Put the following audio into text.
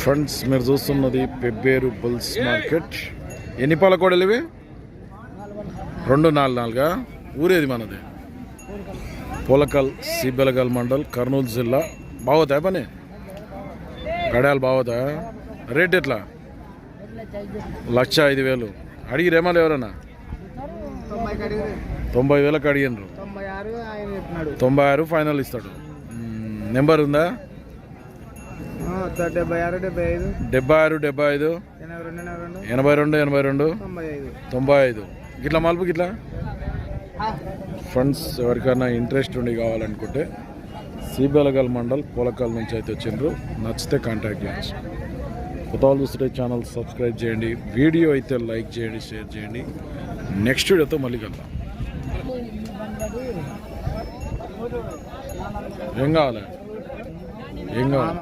Friends మీరు చూస్తున్నది Pebbair bulls market. ఎన్ని పాల కోడలు ఇవి? రెండు నాలుగు నాలుగా? ఊరేది మనది. పోలకల్ సిబెలగల్ మండల్ కర్నూలు జిల్లా. బాగోతాయా పని? గడాలు బాగోతాయా? రేట్ ఎట్లా? లక్ష ఐదు వేలు. అడిగిరేమాలి ఎవరన్నా? తొంభై వేలకు అడిగినరు తొంభై ఆరు ఫైనల్ ఇస్తాడు. నెంబర్ ఉందా? డెబ్బై ఆరు డెబ్బై ఐదు. డెబ్బై ఆరు డెబ్బై ఐదు. ఎనభై రెండు ఎనభై రెండు. తొంభై ఐదు. గిట్లా మలుపు గిట్లా? ఫ్రెండ్స్ ఎవరికైనా ఇంట్రెస్ట్ ఉండి కావాలనుకుంటే సిబెలగల్ మండల్ పోలకల్ నుంచి అయితే వచ్చిండ్రు. నచ్చితే కాంటాక్ట్ చేయొచ్చు కొత్త వాళ్ళు చూస్తుంటే ఛానల్ సబ్స్క్రైబ్ చేయండి. వీడియో అయితే లైక్ చేయండి షేర్ చేయండి. నెక్స్ట్ వీడియోతో మళ్ళీ కలుద్దాం. ఏం కావాలి? ఏం కావాలి